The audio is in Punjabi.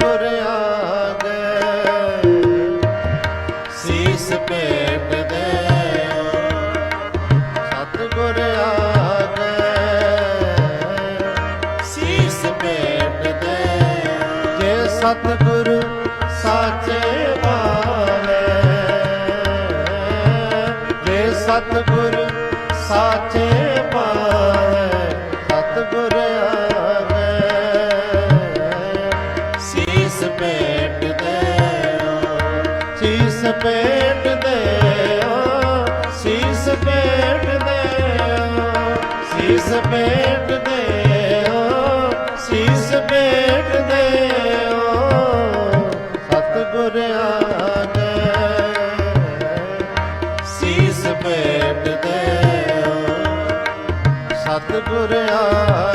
ਸਤਿਗੁਰ ਆਗੇ। ਭੇਟ ਦਿਓ ਸਤਿਗੁਰ ਆਗੇ। ਭੇਟ ਦਿਓ ਜੇ ਸਤਿਗੁਰ ਸਾਚੇ ਭਾਵੇ। ਜੇ ਸਤਿਗੁਰ ਸਾਚੇ ਸੀਸ ਭੇਟ ਦਿਓ, ਸੀਸ ਭੇਟ ਦਿਓ, ਸੀਸ ਭੇਟ ਦਿਓ, ਸੀਸ ਭੇਟ ਦਿਓ। ਸਤਿਗੁਰ ਆਗੇ ਸੀਸ ਭੇਟ ਦਿਓ। ਸਤਿਗੁਰ ਆ